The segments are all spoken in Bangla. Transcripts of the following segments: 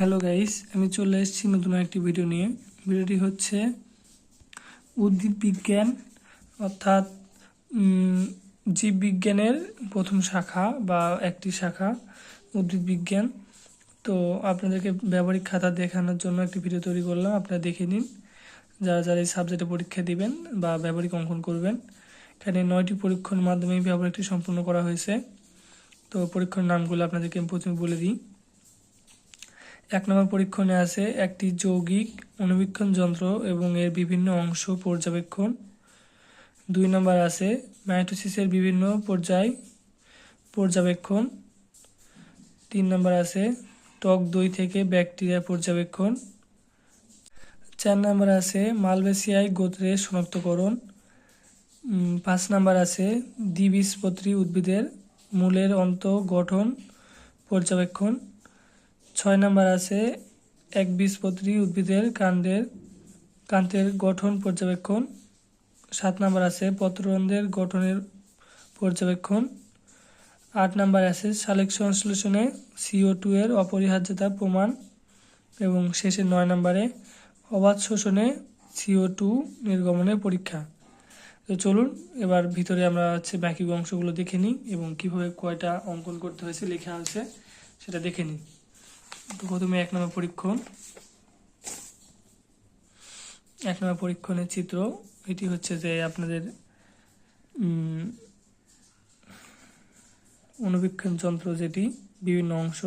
হ্যালো গাইস আমি চলে এসেছি নতুন একটি ভিডিও নিয়ে। ভিডিওটি হচ্ছে উদ্ভিদ বিজ্ঞান, অর্থাৎ জীববিজ্ঞানের প্রথম শাখা বা একটি শাখা, উদ্ভিদ বিজ্ঞান। তো আপনাদেরকে ব্যবহারিক খাতা দেখানোর জন্য একটি ভিডিও তৈরি করলাম। আপনারা দেখে নিন। যারা যারা এই সাবজেক্টে পরীক্ষা দিবেন বা ব্যবহারিক অঙ্কন করবেন, এখানে নয়টি পরীক্ষার মাধ্যমে ব্যবহারিকটি সম্পূর্ণ করা হয়েছে। তো পরীক্ষার নামগুলো আপনাদেরকে আমি প্রথমে বলে দিই। এক নম্বর পরীক্ষণে আছে একটি যৌগিক অনুবীক্ষণ যন্ত্র এবং এর বিভিন্ন অংশ পর্যবেক্ষণ। দুই নম্বর আছে মাইটোসিসের বিভিন্ন পর্যায় পর্যবেক্ষণ। তিন নম্বর আছে টক দই থেকে ব্যাকটেরিয়া পর্যবেক্ষণ। চার নম্বর আছে মালবেসিয়াই গোত্রের শনাক্তকরণ। পাঁচ নম্বর আছে দ্বিবীজপত্রী উদ্ভিদের মূলের অন্ত গঠন পর্যবেক্ষণ। ছয় নম্বর আছে এক বীজপত্রী উদ্ভিদের কাণ্ডের কান্তের গঠন পর্যবেক্ষণ। সাত নম্বর আছে পত্ররন্ধ্রের গঠনের পর্যবেক্ষণ। আট নম্বর আছে সালেক সংশ্লেষণে সিও টু এর অপরিহার্যতা প্রমাণ। এবং শেষে নয় নম্বরে অবাধ শোষণে সিও টু নির্গমনের পরীক্ষা। তো চলুন, এবার ভিতরে আমরা হচ্ছে বাকি অংশগুলো দেখে নিই এবং কীভাবে কয়টা অঙ্কন করতে হয়েছে, লেখা হয়েছে, সেটা দেখে নিই। প্রথমে এক নম্বর পরীক্ষণ। এক নম্বর পরীক্ষণের চিত্র, এটি হচ্ছে যে আপনাদের অনুবীক্ষণ যন্ত্র যেটি বিভিন্ন অংশ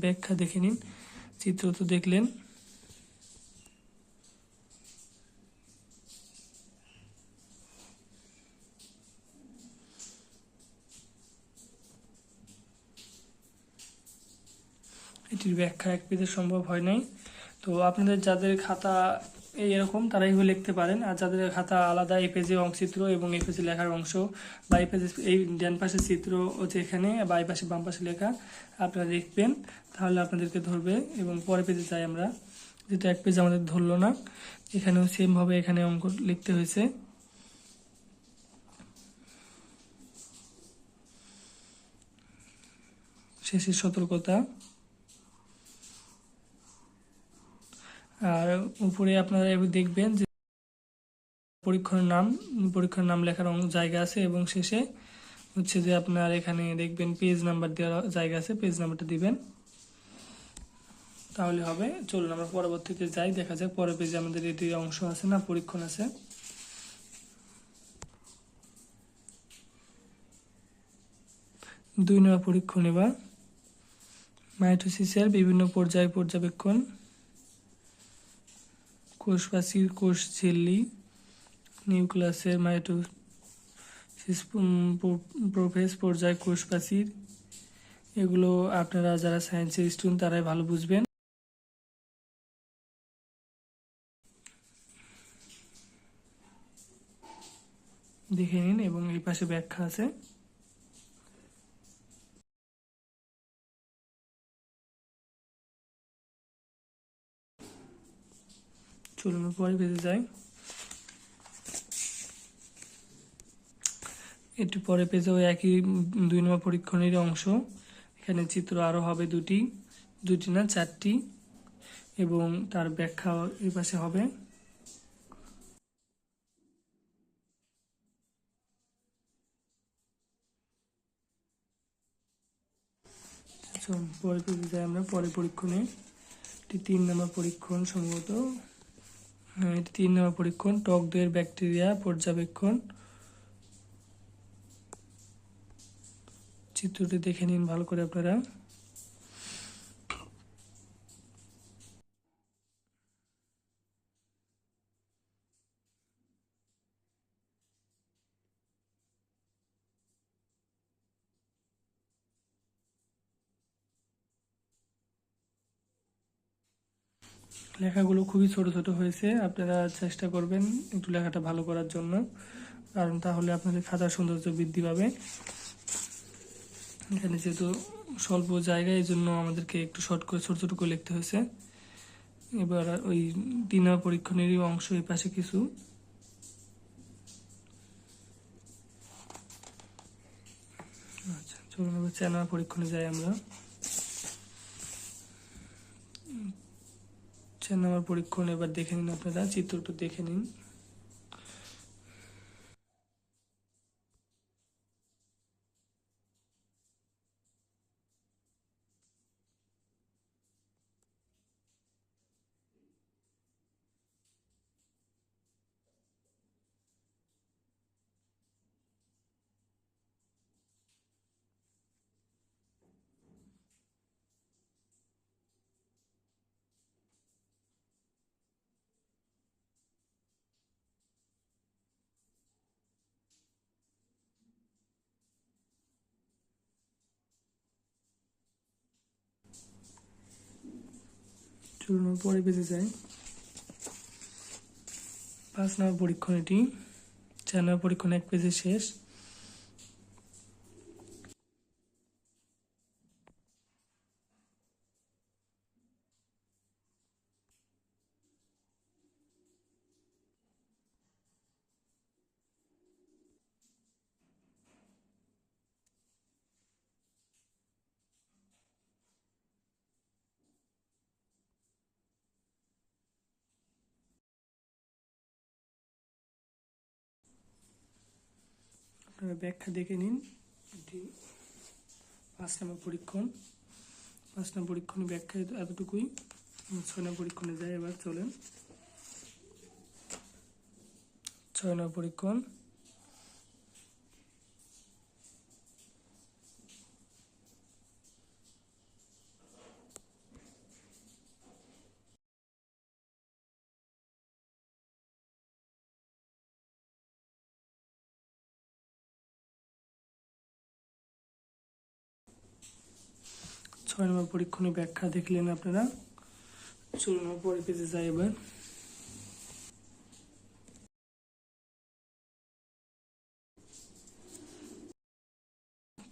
ব্যাখ্যা দেখে নিন। চিত্র তো দেখলেন। এটির ব্যাখ্যা এক পেজে সম্ভব হয় নাই। তো আপনাদের যাদের খাতা এই এরকম তারাই হয়ে লিখতে পারেন। আর যাদের খাতা আলাদা, এই পেজে অংচিত্র এবং এই পেজে লেখার অংশ বা এই পেজে এই ডান পাশে চিত্র হচ্ছে এখানে বা এই পাশে বাম পাশে লেখা, আপনারা লিখবেন, তাহলে আপনাদেরকে ধরবে এবং পরের পেজে যাই আমরা। যেটা এক পেজ আমাদের ধরলো না, এখানেও সেমভাবে এখানে অঙ্ক লিখতে হয়েছে। শেষের সতর্কতা। আর উপরে আপনারা এবার দেখবেন যে পরীক্ষার নাম পরীক্ষার নাম লেখার জায়গা আছে এবং শেষে হচ্ছে যে আপনার এখানে দেখবেন পেজ নাম্বার দেওয়ার জায়গা আছে পেজ নাম্বারটা দিবেন। তাহলে হবে, চলুন আমরা পরবর্তীতে যাই, দেখা যাক পরের পেজে আমাদের এটি অংশ আছে না, পরীক্ষণ আছে। দুই নম্বর পরীক্ষণ এবার। মাইটোসিসের বিভিন্ন পর্যায় পর্যবেক্ষণ। কোষপ্রাচীর কোষ ঝিল্লি নিউক্লাসের মাইটোসিস প্রোফেস পর্যায় কোষপ্রাচীর এগুলো আপনারা যারা সায়েন্সের স্টুডেন্ট, তারাই ভালো বুঝবেন। দেখে নিন, এবং এই পাশে ব্যাখ্যা আছে। চলুন পরে পেজে যাই একটু পরে পেজে ওই একই দুই নম্বর পরীক্ষণের অংশ। এখানে চিত্র আরও হবে দুটি দুটি না চারটি, এবং তার ব্যাখ্যা এই পাশে হবে। পরে পেজে যাই আমরা পরে পরীক্ষণে। এটি তিন নম্বর পরীক্ষণ সম্ভবত। এটি তিন নম্বর পরীক্ষণ টক দইয়ের ব্যাকটেরিয়া পর্যবেক্ষণ। চিত্রটি দেখে নিন ভালো করে আপনারা। লেখাগুলো খুবই ছোট ছোট হয়েছে, আপনারা চেষ্টা করবেন একটু লেখাটা ভালো করার জন্য, কারণ তাহলে আপনাদের খাতার সৌন্দর্য বৃদ্ধি পাবে। এখানে যেহেতু স্বল্প জায়গায় এই জন্য আমাদেরকে একটু শর্ট করে, ছোট ছোট করে লিখতে হয়েছে। এবার ওই তিন পরীক্ষণেরই অংশ এই পাশে কিছু। আচ্ছা চলুন এবার চার পরীক্ষণে যাই আমরা। চার নম্বর পরীক্ষণ এবার দেখে নিন আপনারা চিত্রটা দেখে নিন। চলুন আমরা পরে বেঁচে যায় পাঁচ নম্বর পরীক্ষণ এটি। চার নম্বর পরীক্ষণ এক পেজে শেষ। আপনারা ব্যাখ্যা দেখে নিন। এটি পাঁচ নম্বর পরীক্ষণ। পাঁচ নম্বর পরীক্ষণের ব্যাখ্যা এতটুকুই। ছয় নম্বর পরীক্ষণে যাই, এবার চলেন। ছয় নম্বর পরীক্ষণ। ছয় নম্বর পরীক্ষণের ব্যাখ্যা দেখলেন আপনারা। চলুন, আমরা পরে পেজে যাই এবার।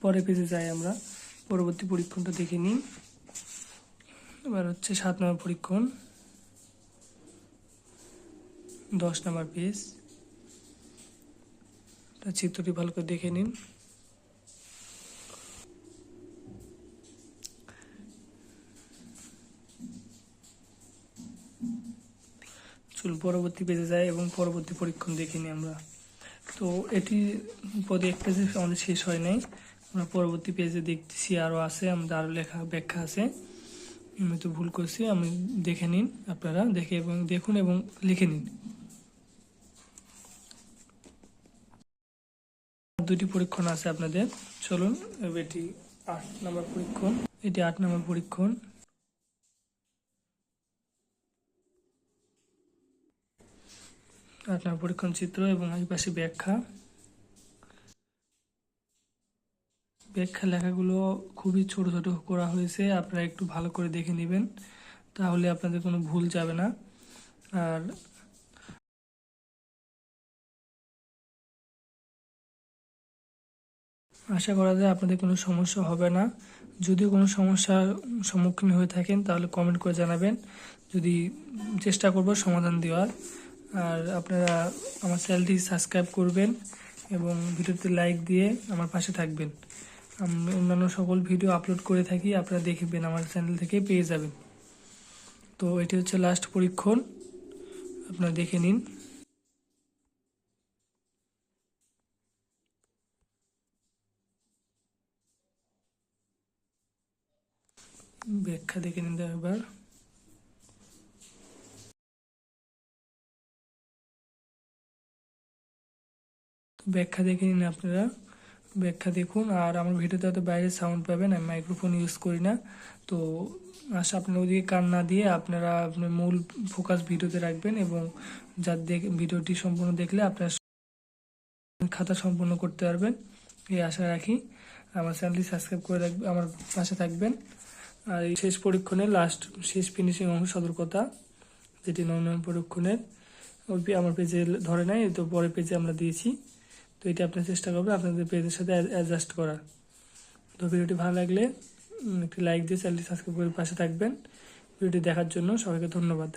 পরে পেজে যাই আমরা। পরবর্তী পরীক্ষণটা দেখে নিই। এবার হচ্ছে সাত নম্বর পরীক্ষণ। দশ নম্বর পেজ চিত্রটি ভালো করে দেখে নিন। পরবর্তী পেজে যায় এবং পরবর্তী পরীক্ষণ দেখে নিই আমরা। তো এটি পদে এক পেজে আমাদের শেষ হয় নাই। আমরা পরবর্তী পেজে দেখতেছি আরও আছে, আমাদের আরও লেখা ব্যাখ্যা আছে। আমি তো ভুল করছি, আমি দেখে নিন আপনারা, দেখে এবং দেখুন এবং লিখে নিন। দুটি পরীক্ষণ আছে আপনাদের। চলুন এটি আট নম্বর পরীক্ষণ। এটি আট নম্বর পরীক্ষণ। আট নম্বর পরীক্ষণ চিত্র এবং এই পাশে ব্যাখ্যা। ব্যাখ্যা লেখাগুলো খুবই ছোট ছোট করা হয়েছে, আপনারা একটু ভালো করে দেখে নেবেন, তাহলে আপনাদের কোনো ভুল যাবে না। আর আশা করা যায় আপনাদের কোনো সমস্যা হবে না। যদি কোনো সমস্যার সম্মুখীন হয়ে থাকেন, তাহলে কমেন্ট করে জানাবেন। যদি চেষ্টা করব সমাধান দেওয়ার। আর আপনারা আমার চ্যানেলটি সাবস্ক্রাইব করবেন এবং ভিডিওতে লাইক দিয়ে আমার পাশে থাকবেন। আমি অন্যান্য সকল ভিডিও আপলোড করে থাকি, আপনারা দেখবেন আমার চ্যানেল থেকে পেয়ে যাবেন। তো এটি হচ্ছে লাস্ট পরীক্ষণ। আপনারা দেখে নিন। ব্যাখ্যা দেখে নিন এবার ব্যাখ্যা দেখে নিন আপনারা। ব্যাখ্যা দেখুন। আর আমার ভিডিওতে হয়তো বাইরে সাউন্ড পাবেন, আমি মাইক্রোফোন ইউজ করি না। তো আশা আপনার ওদিকে কান না দিয়ে আপনারা আপনার মূল ফোকাস ভিডিওতে রাখবেন এবং যার দেখ ভিডিওটি সম্পূর্ণ দেখলে আপনার খাতা সম্পূর্ণ করতে পারবেন। এই আশা রাখি। আমার চ্যানেলটি সাবস্ক্রাইব করে রাখবেন আমার পাশে থাকবেন। আর এই শেষ পরীক্ষণের লাস্ট শেষ ফিনিশিং অংশ সতর্কতা, যেটি নয় পরীক্ষণের। ওই আমার পেজে ধরে নাই, তো পরের পেজে আমরা দিয়েছি। তো এটি আপনার চেষ্টা করবেন আপনাদের পেজের সাথে অ্যাডজাস্ট করার। তো ভিডিওটি ভালো লাগলে একটি লাইক দিয়ে চ্যানেলটি সাবস্ক্রাইব করে পাশে থাকবেন। ভিডিওটি দেখার জন্য সবাইকে ধন্যবাদ।